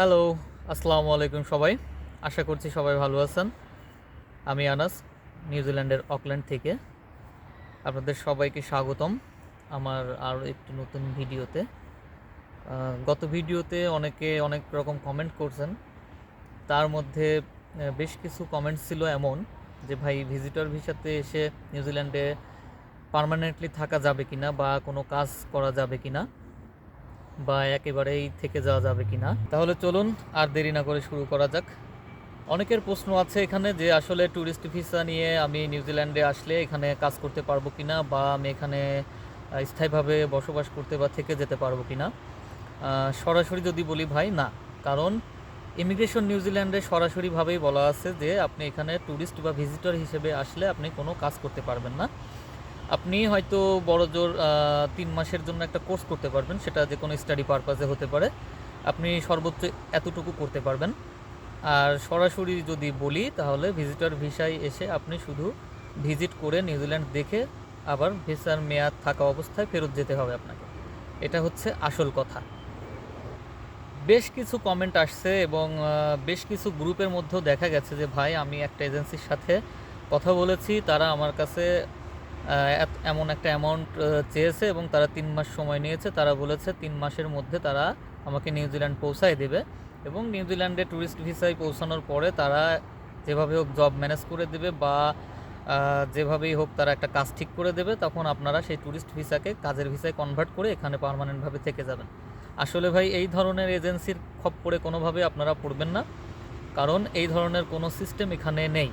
Hello, আসসালামু আলাইকুম সবাই। আশা করছি সবাই ভালো আছেন। আমি আনাস নিউজিল্যান্ডের অকল্যান্ড থেকে। আপনাদের সবাইকে স্বাগতম আমার আরও একটি নতুন ভিডিওতে। গত ভিডিওতে অনেকে অনেক রকম কমেন্ট করছেন। তার মধ্যে বেশ কিছু কমেন্টস ছিল এমন যে, ভাই ভিজিটর ভিসাতে এসে নিউজিল্যান্ডে পার্মানেন্টলি থাকা যাবে কিনা বা কোনো কাজ করা যাবে কিনা? বা একেবারেই থেকে যাওয়া যাবে কি না তাহলে চলুন আর দেরি না করে শুরু করা যাক। অনেকের প্রশ্ন আছে এখানে যে আসলে ট্যুরিস্ট ভিসা নিয়ে আমি নিউজিল্যান্ডে আসলে এখানে কাজ করতে পারব কি না বা আমি এখানে স্থায়ীভাবে বসবাস করতে বা থেকে যেতে পারব কি না সরাসরি যদি বলি ভাই, না। কারণ ইমিগ্রেশন নিউজিল্যান্ডে সরাসরিভাবেই বলা আছে যে আপনি এখানে ট্যুরিস্ট বা ভিজিটর হিসেবে আসলে আপনি কোনো কাজ করতে পারবেন না। আপনি হয়তো বড় জোর তিন মাসের জন্য একটা কোর্স করতে পারবেন, সেটা যে কোনো স্টাডি পারপাসে হতে পারে। আপনি সর্বোচ্চ এতটুকু করতে পারবেন। আর সরাসরি যদি বলি, তাহলে ভিজিটর ভিসায় এসে আপনি শুধু ভিজিট করে নিউজিল্যান্ড দেখে আবার ভিসার মেয়াদ থাকা অবস্থায় ফেরত যেতে হবে আপনাকে। এটা হচ্ছে আসল কথা। বেশ কিছু কমেন্ট আসছে এবং বেশ কিছু গ্রুপের মধ্যেও দেখা গেছে যে, ভাই, আমি একটা এজেন্সির সাথে কথা বলেছি। তারা আমার কাছে এমন একটা অ্যামাউন্ট চেয়েছে এবং তারা তিন মাস সময় নিয়েছে। তারা বলেছে তিন মাসের মধ্যে তারা আমাকে নিউজিল্যান্ড পৌঁছায় দেবে এবং নিউজিল্যান্ডে ট্যুরিস্ট ভিসায় পৌঁছানোর পরে তারা যেভাবে হোক জব ম্যানেজ করে দেবে বা যেভাবেই হোক তারা একটা কাজ ঠিক করে দেবে, তখন আপনারা সেই ট্যুরিস্ট ভিসাকে কাজের ভিসায় কনভার্ট করে এখানে পার্মানেন্টভাবে থেকে যাবেন। আসলে ভাই, এই ধরনের এজেন্সির খপ্পরে কোনোভাবে আপনারা পড়বেন না, কারণ এই ধরনের কোনো সিস্টেম এখানে নেই।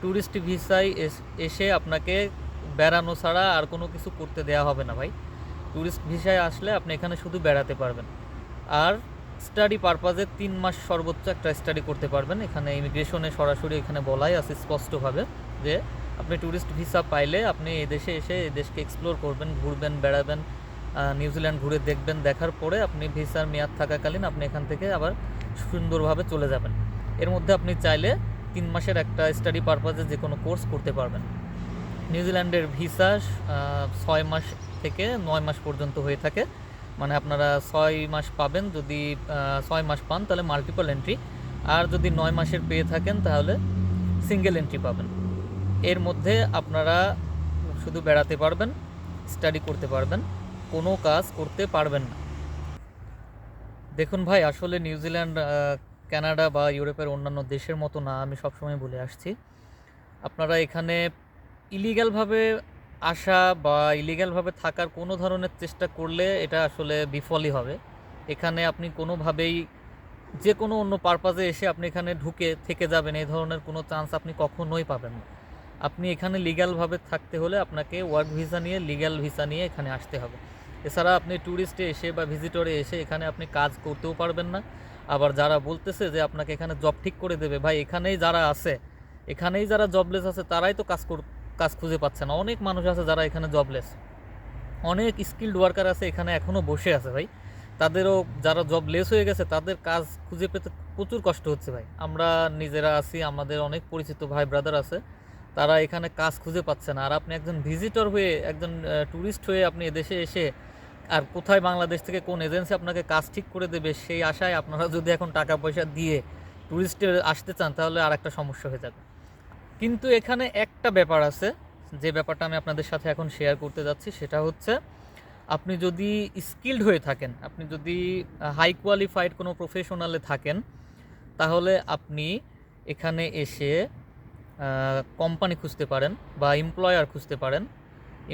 ট্যুরিস্ট ভিসায় এস- এসে আপনাকে বেড়ানো ছাড়া আর কোনো কিছু করতে দেওয়া হবে না ভাই। ট্যুরিস্ট ভিসায় আসলে আপনি এখানে শুধু বেড়াতে পারবেন। আর স্টাডি পারপাজে তিন মাস সর্বোচ্চ একটা স্টাডি করতে পারবেন। এখানে ইমিগ্রেশনে সরাসরি এখানে বলাই আছে স্পষ্টভাবে যে, আপনি ট্যুরিস্ট ভিসা পাইলে আপনি এই দেশে এসে এই দেশকে এক্সপ্লোর করবেন, ঘুরবেন, বেড়াবেন নিউজিল্যান্ড ঘুরে দেখবেন, দেখার পরে আপনি ভিসার মেয়াদ থাকাকালীন আপনি এখান থেকে আবার সুন্দরভাবে চলে যাবেন। এর মধ্যে আপনি চাইলে তিন মাসের একটা স্টাডি পারপাজে যে কোনো কোর্স করতে পারবেন। নিউজিল্যান্ডের ভিসা ছয় মাস থেকে নয় মাস পর্যন্ত হয়ে থাকে। মানে আপনারা ছয় মাস পাবেন, যদি ছয় মাস পান, তাহলে মাল্টিপল এন্ট্রি আর যদি নয় মাসের পেয়ে থাকেন, তাহলে সিঙ্গেল এন্ট্রি পাবেন। এর মধ্যে আপনারা শুধু বেড়াতে পারবেন স্টাডি করতে পারবেন, কোনো কাজ করতে পারবেন না। দেখুন ভাই, আসলে নিউজিল্যান্ড কানাডা বা ইউরোপের অন্যান্য দেশের মতো না, আমি সবসময় বলে আসছি। আপনারা এখানে ইলিগ্যালভাবে আসা বা ইলিগ্যালভাবে থাকার কোনো ধরনের চেষ্টা করলে এটা আসলে বিফলই হবে। এখানে আপনি কোনোভাবেই যে কোনো অন্য পারপাজে এসে আপনি এখানে ঢুকে থেকে যাবেন, এই ধরনের কোনো চান্স আপনি কখনোই পাবেন না। আপনি এখানে লিগ্যালভাবে থাকতে হলে আপনাকে ওয়ার্ক ভিসা নিয়ে লিগ্যাল ভিসা নিয়ে এখানে আসতে হবে। এছাড়া আপনি ট্যুরিস্টে এসে বা ভিজিটরে এসে এখানে আপনি কাজ করতেও পারবেন না। আবার যারা বলতেছে যে আপনাকে এখানে জব ঠিক করে দেবে, ভাই এখানেই যারা আছে, এখানেই যারা জবলেস আছে তারাই তো কাজ কাজ খুঁজে পাচ্ছে না। অনেক মানুষ আছে যারা এখানে জবলেস অনেক স্কিল্ড ওয়ার্কার আছে এখানে এখনও বসে আছে ভাই। তাদেরও যারা জব লেস হয়ে গেছে, তাদের কাজ খুঁজে পেতে প্রচুর কষ্ট হচ্ছে ভাই। আমরা নিজেরা আছি, আমাদের অনেক পরিচিত ভাই ব্রাদার আছে। তারা এখানে কাজ খুঁজে পাচ্ছে না। আর আপনি একজন ভিজিটর হয়ে, একজন ট্যুরিস্ট হয়ে আপনি এদেশে এসে আর কোথায় বাংলাদেশ থেকে কোন এজেন্সি আপনাকে কাজ ঠিক করে দেবে, সেই আশায় আপনারা যদি এখন টাকা পয়সা দিয়ে ট্যুরিস্টে আসতে চান, তাহলে আর একটা সমস্যা হয়ে যাবে। কিন্তু এখানে একটা ব্যাপার আছে, যে ব্যাপারটা আমি আপনাদের সাথে এখন শেয়ার করতে যাচ্ছি, সেটা হচ্ছে আপনি যদি স্কিল্ড হয়ে থাকেন, আপনি যদি হাই কোয়ালিফাইড কোনো প্রফেশনালে থাকেন, তাহলে আপনি এখানে এসে কোম্পানি খুঁজতে পারেন বা এমপ্লয়ার খুঁজতে পারেন।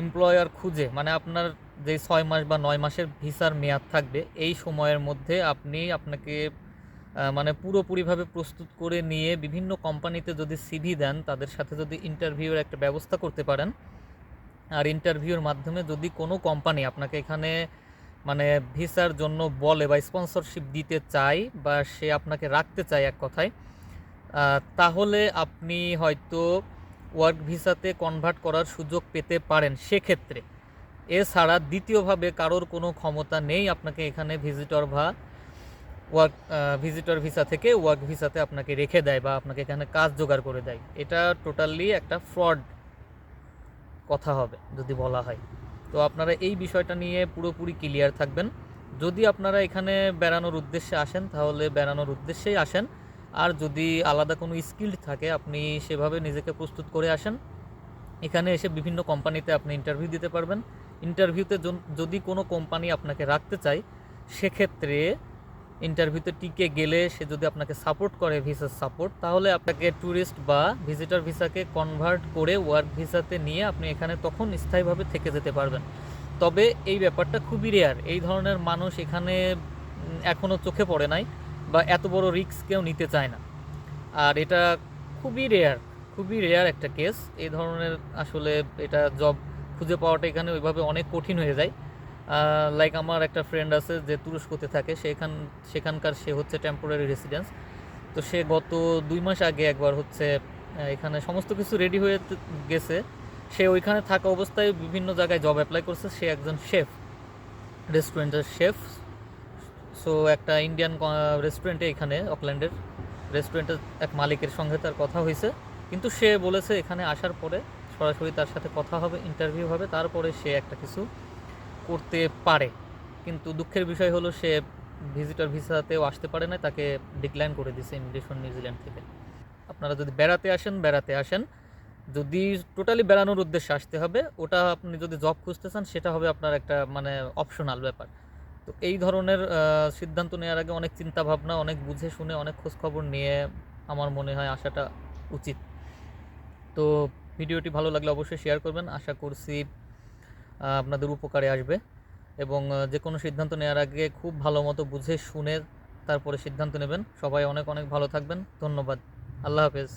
এমপ্লয়ার খুঁজে মানে আপনার যে ছয় মাস বা নয় মাসের ভিসার মেয়াদ থাকবে, এই সময়ের মধ্যে আপনি আপনাকে মানে পুরোপুরিভাবে প্রস্তুত করে নিয়ে বিভিন্ন কোম্পানিতে যদি সিভি দেন, তাদের সাথে যদি ইন্টারভিউর একটা ব্যবস্থা করতে পারেন। আর ইন্টারভিউর মাধ্যমে যদি কোনো কোম্পানি আপনাকে এখানে মানে ভিসার জন্য বলে বা স্পন্সরশিপ দিতে চায় বা সে আপনাকে রাখতে চায় এক কথায় তাহলে আপনি হয়তো ওয়ার্ক ভিসাতে কনভার্ট করার সুযোগ পেতে পারেন সেক্ষেত্রে। এছাড়া দ্বিতীয়ভাবে কারোর কোনো ক্ষমতা নেই আপনাকে এখানে ভিজিটর বা ওয়ার্ক ভিজিটর ভিসা থেকে ওয়ার্ক ভিসাতে আপনাকে রেখে দেয় বা আপনাকে এখানে কাজ জোগাড় করে দেয়। এটা টোটালি একটা ফ্রড কথা হবে, যদি বলা হয়। তো আপনারা এই বিষয়টা নিয়ে পুরোপুরি ক্লিয়ার থাকবেন। যদি আপনারা এখানে বেড়ানোর উদ্দেশ্যে আসেন, তাহলে বেড়ানোর উদ্দেশ্যেই আসেন। আর যদি আলাদা কোনো স্কিল থাকে, আপনি সেভাবে নিজেকে প্রস্তুত করে আসেন। এখানে এসে বিভিন্ন কোম্পানিতে আপনি ইন্টারভিউ দিতে পারবেন। ইন্টারভিউতে যদি কোনো কোম্পানি আপনাকে রাখতে চায়, সেক্ষেত্রে ইন্টারভিউতে টিকে গেলে সে যদি আপনাকে সাপোর্ট করে ভিসার সাপোর্ট তাহলে আপনাকে ট্যুরিস্ট বা ভিজিটর ভিসাকে কনভার্ট করে ওয়ার্ক ভিসাতে নিয়ে আপনি এখানে তখন স্থায়ীভাবে থেকে যেতে পারবেন। তবে এই ব্যাপারটা খুবই রেয়ার এই ধরনের মানুষ এখানে এখনও চোখে পড়ে নাই বা এত বড় রিস্ক কেউ নিতে চায় না। আর এটা খুবই রেয়ার খুবই রেয়ার একটা কেস এই ধরনের আসলে এটা জব খুঁজে পাওয়াটা এখানে ওইভাবে অনেক কঠিন হয়ে যায়। লাইক আমার একটা ফ্রেন্ড আছে যে তুরস্কতে থাকে, সেখান, সেখানকার সে হচ্ছে টেম্পোরারি রেসিডেন্স তো সে গত দুই মাস আগে একবার হচ্ছে এখানে সমস্ত কিছু রেডি হয়ে গেছে। সে ওইখানে থাকা অবস্থায় বিভিন্ন জায়গায় জব অ্যাপ্লাই করছে। সে একজন শেফ রেস্টুরেন্টের শেফ সো একটা ইন্ডিয়ান রেস্টুরেন্টে এখানে অকল্যান্ডের রেস্টুরেন্টের এক মালিকের সঙ্গে তার কথা হয়েছে। কিন্তু সে বলেছে এখানে আসার পরে সরাসরি তার সাথে কথা হবে ইন্টারভিউ হবে। তারপরে সে একটা কিছু করতে পারে। কিন্তু দুঃখের বিষয় হলো সে ভিজিটর ভিসাতেও আসতে পারে না, তাকে ডিক্লাইন করে দিছে ইমিগ্রেশন নিউজিল্যান্ড থেকে। আপনারা যদি বেড়াতে আসেন বেড়াতে আসেন। যদি টোটালি বেড়ানোর উদ্দেশ্যে আসতে হবে, ওটা আপনি যদি জব খুঁজতে চান, সেটা হবে আপনার একটা মানে অপশনাল ব্যাপার। তো এই ধরনের সিদ্ধান্ত নেওয়ার আগে অনেক চিন্তা ভাবনা অনেক বুঝে শুনে, অনেক খোঁজ খবর নিয়ে আমার মনে হয় আসাটা উচিত। তো ভিডিওটি ভালো লাগলে অবশ্যই শেয়ার করবেন। আশা করছি আপনাদের উপকারে আসবে। এবং যে কোনো সিদ্ধান্ত নেওয়ার আগে খুব ভালো মতো বুঝে শুনে তারপরে সিদ্ধান্ত নেবেন। সবাই অনেক অনেক ভালো থাকবেন। ধন্যবাদ। আল্লাহ হাফেজ।